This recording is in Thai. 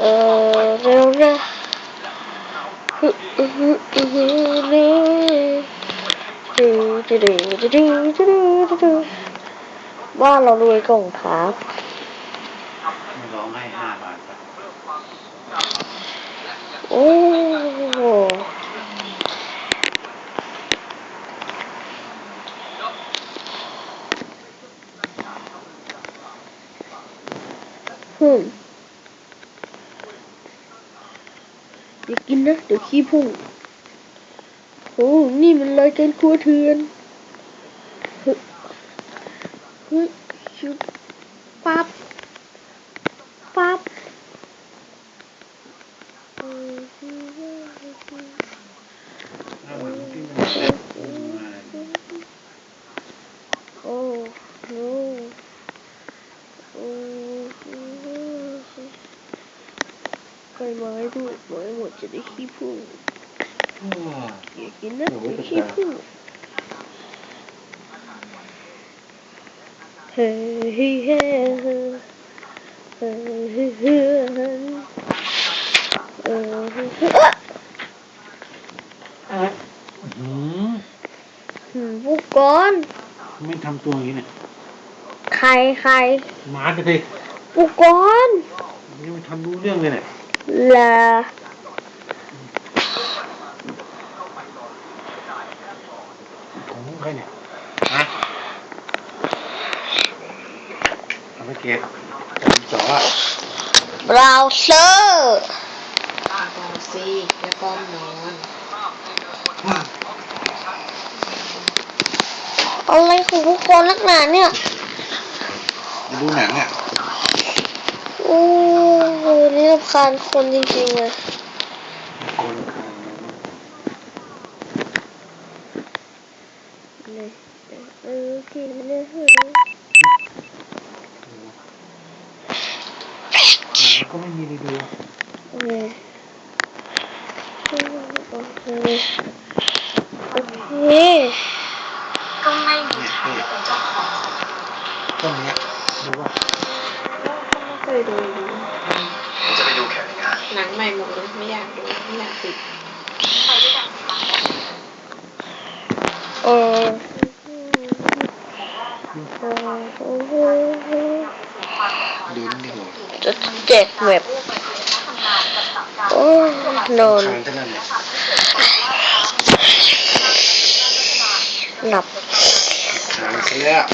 เออเร็วนะฮึฮึฮึฮึเร็วดูดูดูดูดูดูดูดูบ้านเรารวยกล่องพับร้องให้ห้าบาทครับโอ้ฮึม อย่ากินนะ เดี๋ยวขี้พุ่งโอ้นี่มันรายการครัวเทือนเฮ้ยเฮ้ยชุดปั๊บปั๊บเออถ้าวันที่มันเสร็จมาโอ้โห กล้วยไม้ด้วยไม้หมดจะได้ขี้ผึ้งอยากกินนะขี้ผึ้งเฮ้ยเฮ้ยเฮ้ยเฮ้ยเฮ้ยเฮ้ยเฮ้ยหืมบุกก้อนไม่ทำตัวอย่างนี้เนี่ยใครใครมาเลยบุกก้อนยังไม่ทำรู้เรื่องเลยเนี่ย ลาถุรเเกีร์บราวซอร์อะบอกสิแกป้อนอนอะไรของพวกคนนักหนาเนี่ย ดูหนังอะ นี่รำคาญคนจริงๆเลยคนคานเลยเออกินเลยเฮ้ยก็ไม่มีเลยดูเลยโอเคโอเคก็ไม่มีใครเป็นเจ้าของต้นเนี้ยดูว่าไม่เคยดู จะไปดูแข่งงาน หนังใหม่หมดเลยไม่อยากดูไม่อยากติดเออลิ้นนี่โหจะเจ็ดเว็บโอ้ยนอนคานเท่านั้นเนี่ยหลับคานเสียแล้ว